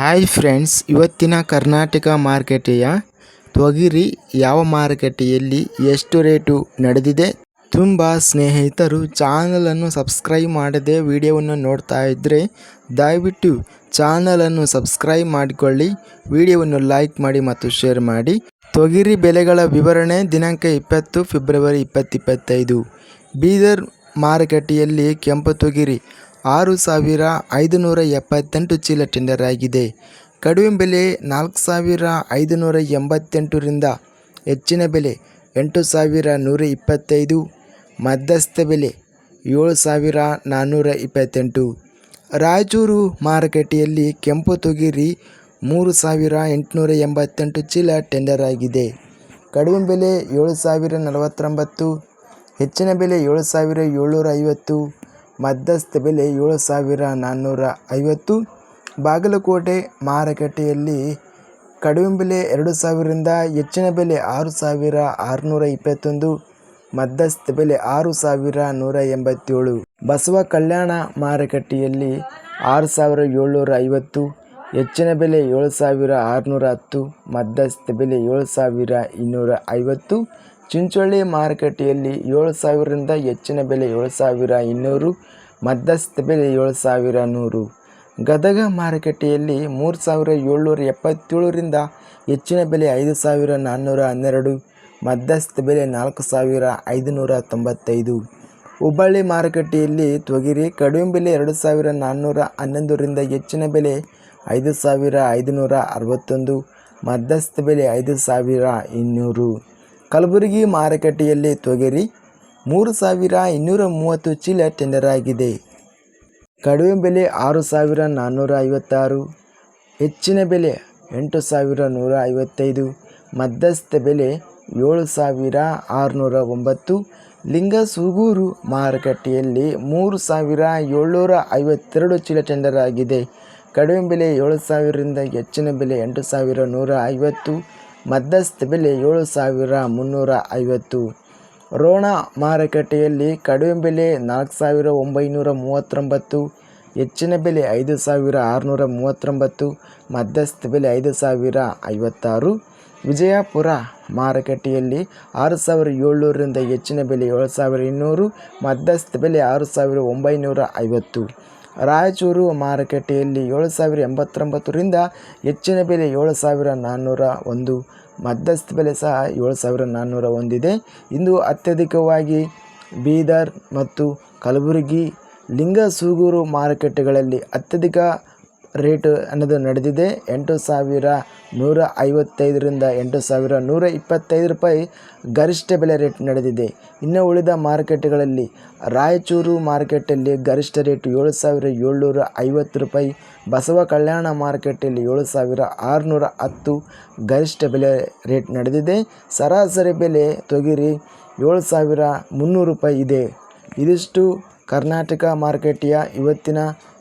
Hi friends, ಇವತ್ತಿನ ಕರ್ನಾಟಕ ಮಾರುಕಟ್ಟೆಯ ತೊಗರಿ ಯಾವ ಮಾರುಕಟ್ಟೆಯಲ್ಲಿ ಎಷ್ಟು ರೇಟು ನಡೆದಿದೆ? ತುಂಬ ಸ್ನೇಹಿತರು ಚಾನಲನ್ನು ಸಬ್ಸ್ಕ್ರೈಬ್ ಮಾಡದೆ ವಿಡಿಯೋವನ್ನು ನೋಡ್ತಾ ಇದ್ದರೆ ದಯವಿಟ್ಟು ಚಾನಲನ್ನು ಸಬ್ಸ್ಕ್ರೈಬ್ ಮಾಡಿಕೊಳ್ಳಿ, ವಿಡಿಯೋವನ್ನು ಲೈಕ್ ಮಾಡಿ ಮತ್ತು ಶೇರ್ ಮಾಡಿ. ತೊಗರಿ ಬೆಲೆಗಳ ವಿವರಣೆ ದಿನಾಂಕ ಇಪ್ಪತ್ತು ಫೆಬ್ರವರಿ ಇಪ್ಪತ್ತಿಪ್ಪತ್ತೈದು ಬೀದರ್ ಮಾರುಕಟ್ಟೆಯಲ್ಲಿ ಕೆಂಪು ತೊಗರಿ ಆರು ಸಾವಿರ ಐದುನೂರ ಎಪ್ಪತ್ತೆಂಟು ಚೀಲ ಟೆಂಡರ್ ಆಗಿದೆ. ಕಡಿಮೆ ಬೆಲೆ ನಾಲ್ಕು ಸಾವಿರ ಐದುನೂರ ಎಂಬತ್ತೆಂಟರಿಂದ ಹೆಚ್ಚಿನ ಬೆಲೆ ಎಂಟು ಸಾವಿರ ನೂರ ಇಪ್ಪತ್ತೈದು, ಮಧ್ಯಸ್ಥ ಬೆಲೆ ಏಳು ಸಾವಿರ ನಾನ್ನೂರ ಇಪ್ಪತ್ತೆಂಟು. ರಾಯಚೂರು ಮಾರುಕಟ್ಟೆಯಲ್ಲಿ ಕೆಂಪು ತೊಗರಿ ಮೂರು ಸಾವಿರ ಎಂಟುನೂರ ಎಂಬತ್ತೆಂಟು ಚೀಲ ಟೆಂಡರ್ ಆಗಿದೆ. ಕಡಿಮೆ ಬೆಲೆ ಏಳು ಸಾವಿರ ನಲವತ್ತೊಂಬತ್ತು, ಹೆಚ್ಚಿನ ಬೆಲೆ ಏಳು ಸಾವಿರ ಏಳ್ನೂರ ಐವತ್ತು ಮಧ್ಯಸ್ಥ ಬೆಲೆ ಏಳು ಸಾವಿರ ನಾನ್ನೂರ ಐವತ್ತು. ಬಾಗಲಕೋಟೆ ಮಾರುಕಟ್ಟೆಯಲ್ಲಿ ಕಡಿಮೆ ಬೆಲೆ ಎರಡು ಸಾವಿರದಿಂದ ಹೆಚ್ಚಿನ ಬೆಲೆ ಆರು ಸಾವಿರ ಆರುನೂರ ಇಪ್ಪತ್ತೊಂದು. ಮಧ್ಯಸ್ಥ ಬೆಲೆ ಆರು ಸಾವಿರ ನೂರ ಎಂಬತ್ತೇಳು. ಬಸವ ಕಲ್ಯಾಣ ಮಾರುಕಟ್ಟೆಯಲ್ಲಿ ಆರು ಸಾವಿರ ಏಳ್ನೂರ ಐವತ್ತು. ಹೆಚ್ಚಿನ ಬೆಲೆ ಏಳು ಸಾವಿರ ಆರುನೂರ ಹತ್ತು, ಮಧ್ಯಸ್ಥ ಬೆಲೆ ಏಳು ಸಾವಿರ ಇನ್ನೂರ ಐವತ್ತು, ಚಿಂಚೋಳಿ ಮಾರುಕಟ್ಟೆಯಲ್ಲಿ ಏಳು ಸಾವಿರದಿಂದ ಹೆಚ್ಚಿನ ಬೆಲೆ ಏಳು ಸಾವಿರ ಇನ್ನೂರು, ಮಧ್ಯಸ್ಥ ಬೆಲೆ ಏಳು ಸಾವಿರ ನೂರು. ಗದಗ ಮಾರುಕಟ್ಟೆಯಲ್ಲಿ ಮೂರು ಸಾವಿರ ಏಳ್ನೂರ ಎಪ್ಪತ್ತೇಳರಿಂದ ಹೆಚ್ಚಿನ ಬೆಲೆ ಐದು ಸಾವಿರ ನಾನ್ನೂರ ಹನ್ನೆರಡು, ಮಧ್ಯಸ್ಥ ಬೆಲೆ ನಾಲ್ಕು ಸಾವಿರ ಐದುನೂರ ತೊಂಬತ್ತೈದು. ಹುಬ್ಬಳ್ಳಿ ಮಾರುಕಟ್ಟೆಯಲ್ಲಿ ತೊಗರಿ ಕಡಿಮೆ ಬೆಲೆ ಎರಡು ಸಾವಿರ ನಾನ್ನೂರ ಹನ್ನೊಂದರಿಂದ ಹೆಚ್ಚಿನ ಬೆಲೆ ಐದು ಸಾವಿರ ಐದುನೂರ ಅರವತ್ತೊಂದು, ಮಧ್ಯಸ್ಥ ಬೆಲೆ ಐದು ಸಾವಿರ ಇನ್ನೂರು. ಕಲಬುರಗಿ ಮಾರುಕಟ್ಟೆಯಲ್ಲಿ ತೊಗರಿ ಮೂರು ಸಾವಿರ ಇನ್ನೂರ ಮೂವತ್ತು ಚೀಲ ಟೆಂಡರ್ ಆಗಿದೆ. ಕಡಿಮೆ ಬೆಲೆ ಆರು ಸಾವಿರ ನಾನ್ನೂರ ಐವತ್ತಾರು, ಹೆಚ್ಚಿನ ಬೆಲೆ ಎಂಟು ಸಾವಿರ ನೂರ ಐವತ್ತೈದು, ಮಧ್ಯಸ್ಥ ಬೆಲೆ ಏಳು ಸಾವಿರ ಆರುನೂರ ಒಂಬತ್ತು. ಲಿಂಗಸೂಗೂರು ಮಾರುಕಟ್ಟೆಯಲ್ಲಿ ಮೂರು ಸಾವಿರ ಏಳ್ನೂರ ಐವತ್ತೆರಡು ಚೀಲ ಟೆಂಡರ್ ಆಗಿದೆ. ಕಡಿಮೆ ಬೆಲೆ ಏಳು ಸಾವಿರದಿಂದ ಹೆಚ್ಚಿನ ಬೆಲೆ ಎಂಟು ಸಾವಿರ ನೂರ ಐವತ್ತು, ಮಧ್ಯಸ್ಥ ಬೆಲೆ ಏಳು ಸಾವಿರ ಮುನ್ನೂರ ಐವತ್ತು. ರೋಣ ಮಾರುಕಟ್ಟೆಯಲ್ಲಿ ಕಡಿಮೆ ಬೆಲೆ ನಾಲ್ಕು ಸಾವಿರ ಒಂಬೈನೂರ ಮೂವತ್ತೊಂಬತ್ತು, ಹೆಚ್ಚಿನ ಬೆಲೆ ಐದು ಸಾವಿರ ಆರುನೂರ ಮೂವತ್ತೊಂಬತ್ತು, ಮಧ್ಯಸ್ಥ ಬೆಲೆ ಐದು ಸಾವಿರ ಐವತ್ತಾರು. ವಿಜಯಪುರ ಮಾರುಕಟ್ಟೆಯಲ್ಲಿ ಆರು ಸಾವಿರ ಏಳ್ನೂರರಿಂದ ಹೆಚ್ಚಿನ ಬೆಲೆ ಏಳು ಸಾವಿರ ಇನ್ನೂರು, ಮಧ್ಯಸ್ಥ ಬೆಲೆ ಆರು ಸಾವಿರ ಒಂಬೈನೂರ ಐವತ್ತು. ರಾಯಚೂರು ಮಾರುಕಟ್ಟೆಯಲ್ಲಿ ಏಳು ಸಾವಿರ ಎಂಬತ್ತೊಂಬತ್ತರಿಂದ ಹೆಚ್ಚಿನ ಬೆಲೆ ಏಳು ಸಾವಿರ ನಾನ್ನೂರ ಒಂದು, ಮಧ್ಯಸ್ಥ ಬೆಲೆ ಸಹ ಏಳು ಸಾವಿರ ನಾನ್ನೂರ ಒಂದಿದೆ. ಇಂದು ಅತ್ಯಧಿಕವಾಗಿ ಬೀದರ್ ಮತ್ತು ಕಲಬುರಗಿ ಲಿಂಗಸೂಗೂರು ಮಾರುಕಟ್ಟೆಗಳಲ್ಲಿ ಅತ್ಯಧಿಕ ರೇಟ್ ಅನ್ನೋದು ನಡೆದಿದೆ. ಎಂಟು ಸಾವಿರ ನೂರ ಐವತ್ತೈದರಿಂದ ಎಂಟು ಸಾವಿರ ನೂರ ಇಪ್ಪತ್ತೈದು ರೂಪಾಯಿ ಗರಿಷ್ಠ ಬೆಲೆ ರೇಟ್ ನಡೆದಿದೆ. ಇನ್ನು ಉಳಿದ ಮಾರ್ಕೆಟ್ಗಳಲ್ಲಿ ರಾಯಚೂರು ಮಾರ್ಕೆಟಲ್ಲಿ ಗರಿಷ್ಠ ರೇಟ್ ಏಳು ಸಾವಿರ ಏಳ್ನೂರ ಐವತ್ತು ರೂಪಾಯಿ, ಬಸವ ಕಲ್ಯಾಣ ಮಾರ್ಕೆಟಲ್ಲಿ ಏಳು ಸಾವಿರ ಆರುನೂರ ಹತ್ತು ಗರಿಷ್ಠ ಬೆಲೆ ರೇಟ್ ನಡೆದಿದೆ. ಸರಾಸರಿ ಬೆಲೆ ತೊಗಿರಿ ಏಳು ಸಾವಿರ ಮುನ್ನೂರು ರೂಪಾಯಿ ಇದೆ. ಇದಿಷ್ಟು ಕರ್ನಾಟಕ ಮಾರ್ಕೆಟಿಯ ಇವತ್ತಿನ